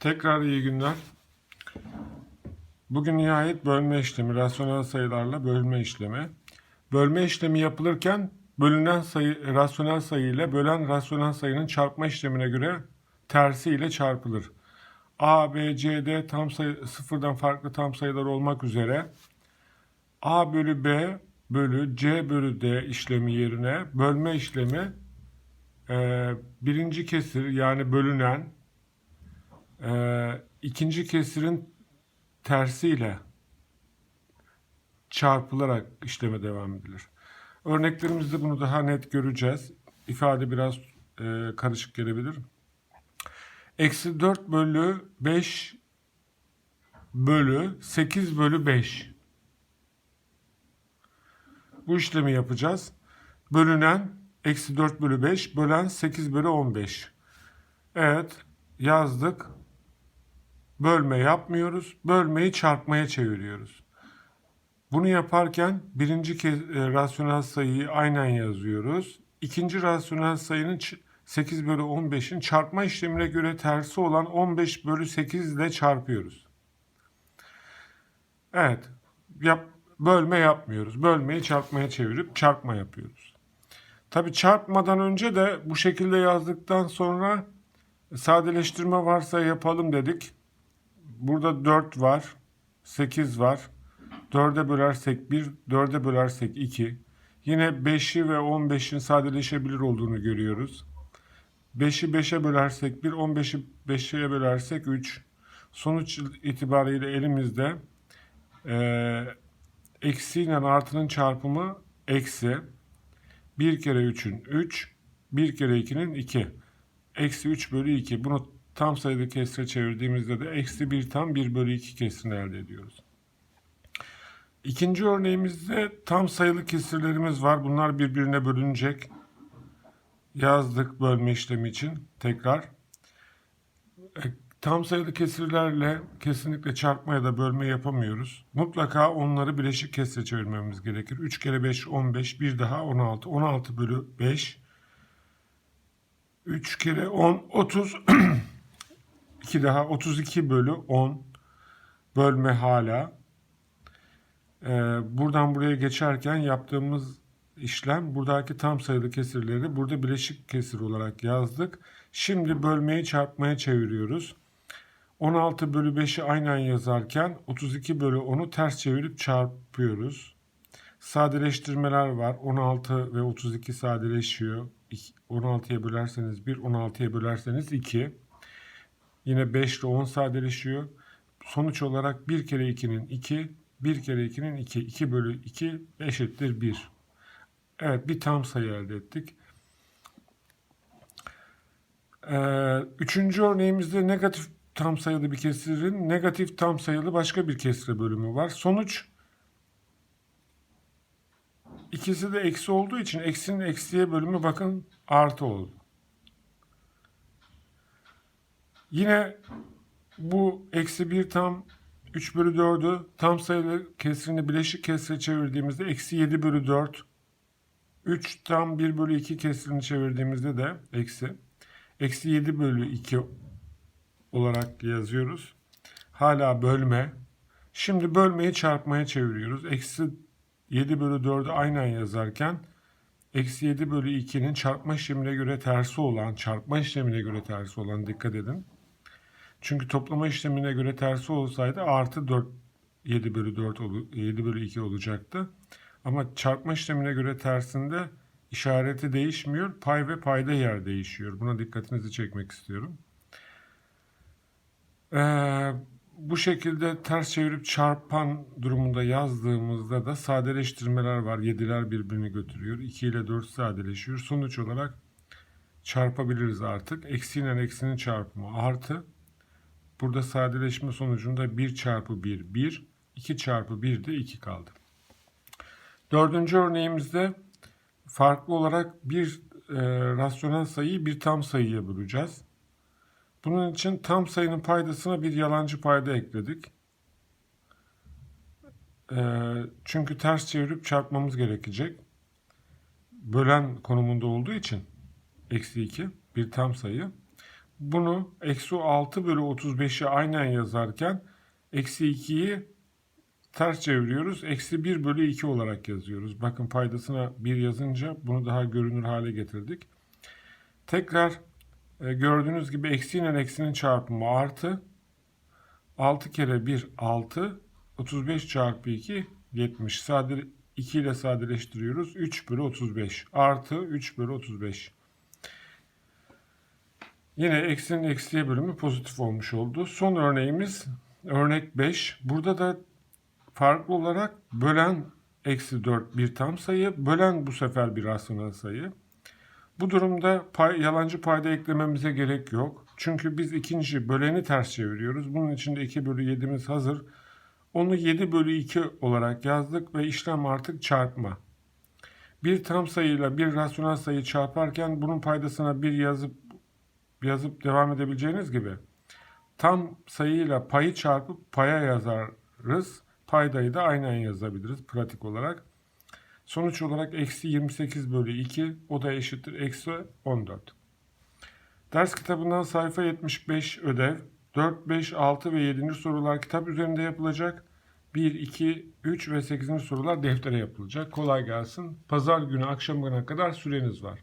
Tekrar iyi günler. Bugün nihayet bölme işlemi, rasyonel sayılarla bölme işlemi. Bölme işlemi yapılırken bölünen sayı, rasyonel sayı ile bölen rasyonel sayının çarpma işlemine göre tersi ile çarpılır. A, B, C, D tam sayı, sıfırdan farklı tam sayılar olmak üzere A bölü B bölü C bölü D işlemi yerine bölme işlemi e, birinci kesir yani bölünen ee, ikinci kesirin tersiyle çarpılarak işleme devam edilir. Örneklerimizde bunu daha net göreceğiz. İfade biraz e, karışık gelebilir. Eksi 4 bölü 5 bölü 8 bölü 5. Bu işlemi yapacağız. Bölünen eksi 4 bölü 5 bölen 8 bölü 15. Evet yazdık bölme yapmıyoruz. Bölmeyi çarpmaya çeviriyoruz. Bunu yaparken birinci kez, e, rasyonel sayıyı aynen yazıyoruz. İkinci rasyonel sayının ç- 8 bölü 15'in çarpma işlemine göre tersi olan 15 bölü 8 ile çarpıyoruz. Evet. Yap, bölme yapmıyoruz. Bölmeyi çarpmaya çevirip çarpma yapıyoruz. Tabi çarpmadan önce de bu şekilde yazdıktan sonra sadeleştirme varsa yapalım dedik. Burada 4 var. 8 var. 4'e bölersek 1, 4'e bölersek 2. Yine 5'i ve 15'in sadeleşebilir olduğunu görüyoruz. 5'i 5'e bölersek 1, 15'i 5'e bölersek 3. Sonuç itibariyle elimizde eee eksiyle artının çarpımı eksi. 1 kere 3'ün 3, 1 kere 2'nin 2. Eksi 3 bölü 2. Bunu tam sayılı kesre çevirdiğimizde de eksi 1 tam 1 bölü 2 kesrini elde ediyoruz. İkinci örneğimizde tam sayılı kesirlerimiz var. Bunlar birbirine bölünecek. Yazdık bölme işlemi için tekrar. E, Tam sayılı kesirlerle kesinlikle çarpma ya da bölme yapamıyoruz. Mutlaka onları bileşik kesre çevirmemiz gerekir. 3 kere 5 15, bir daha 16. 16 bölü 5. 3 kere 10 30. 2 daha 32 bölü 10 bölme hala. Ee, buradan buraya geçerken yaptığımız işlem buradaki tam sayılı kesirleri burada bileşik kesir olarak yazdık. Şimdi bölmeyi çarpmaya çeviriyoruz. 16 bölü 5'i aynen yazarken 32 bölü 10'u ters çevirip çarpıyoruz. Sadeleştirmeler var. 16 ve 32 sadeleşiyor. 16'ya bölerseniz 1, 16'ya bölerseniz 2. Yine 5 ile 10 sadeleşiyor. Sonuç olarak 1 kere 2'nin 2, 1 kere 2'nin 2. 2 bölü 2 eşittir 1. Evet bir tam sayı elde ettik. Ee, üçüncü örneğimizde negatif tam sayılı bir kesirin negatif tam sayılı başka bir kesre bölümü var. Sonuç ikisi de eksi olduğu için eksinin eksiye bölümü bakın artı oldu. Yine bu eksi 1 tam 3 bölü 4'ü tam sayılı kesrini bileşik kesre çevirdiğimizde eksi 7 bölü 4 3 tam 1 bölü 2 kesrini çevirdiğimizde de eksi eksi 7 bölü 2 olarak yazıyoruz. Hala bölme. Şimdi bölmeyi çarpmaya çeviriyoruz. Eksi 7 bölü 4'ü aynen yazarken eksi 7 bölü 2'nin çarpma işlemine göre tersi olan, çarpma işlemine göre tersi olan dikkat edin. Çünkü toplama işlemine göre tersi olsaydı artı 4 7 bölü 4 olu- 7 bölü 2 olacaktı. Ama çarpma işlemine göre tersinde işareti değişmiyor. Pay ve payda yer değişiyor. Buna dikkatinizi çekmek istiyorum. Ee, bu şekilde ters çevirip çarpan durumunda yazdığımızda da sadeleştirmeler var. 7'ler birbirini götürüyor. 2 ile 4 sadeleşiyor. Sonuç olarak çarpabiliriz artık. Eksi ile eksinin çarpımı artı. Burada sadeleşme sonucunda 1 çarpı 1 1. 2 çarpı 1 de 2 kaldı. Dördüncü örneğimizde farklı olarak bir e, rasyonel sayıyı bir tam sayıya böleceğiz. Bunun için tam sayının paydasına bir yalancı payda ekledik. Ee, çünkü ters çevirip çarpmamız gerekecek. Bölen konumunda olduğu için eksi 2 bir tam sayı. Bunu eksi 6 bölü 35'i aynen yazarken eksi 2'yi ters çeviriyoruz. Eksi 1 bölü 2 olarak yazıyoruz. Bakın paydasına 1 yazınca bunu daha görünür hale getirdik. Tekrar e, gördüğünüz gibi eksi ile eksinin çarpımı artı 6 kere 1 6 35 çarpı 2 70. Sade, 2 ile sadeleştiriyoruz. 3 bölü 35 artı 3 bölü 35. Yine eksinin eksiye bölümü pozitif olmuş oldu. Son örneğimiz örnek 5. Burada da farklı olarak bölen eksi 4 bir tam sayı, bölen bu sefer bir rasyonel sayı. Bu durumda pay, yalancı payda eklememize gerek yok. Çünkü biz ikinci böleni ters çeviriyoruz. Bunun için de 2 bölü 7'miz hazır. Onu 7 bölü 2 olarak yazdık ve işlem artık çarpma. Bir tam sayıyla bir rasyonel sayı çarparken bunun paydasına bir yazıp yazıp devam edebileceğiniz gibi tam sayıyla payı çarpıp paya yazarız. Paydayı da aynen yazabiliriz pratik olarak. Sonuç olarak eksi 28 bölü 2 o da eşittir eksi 14. Ders kitabından sayfa 75 ödev 4, 5, 6 ve 7. sorular kitap üzerinde yapılacak. 1, 2, 3 ve 8. sorular deftere yapılacak. Kolay gelsin. Pazar günü akşamına kadar süreniz var.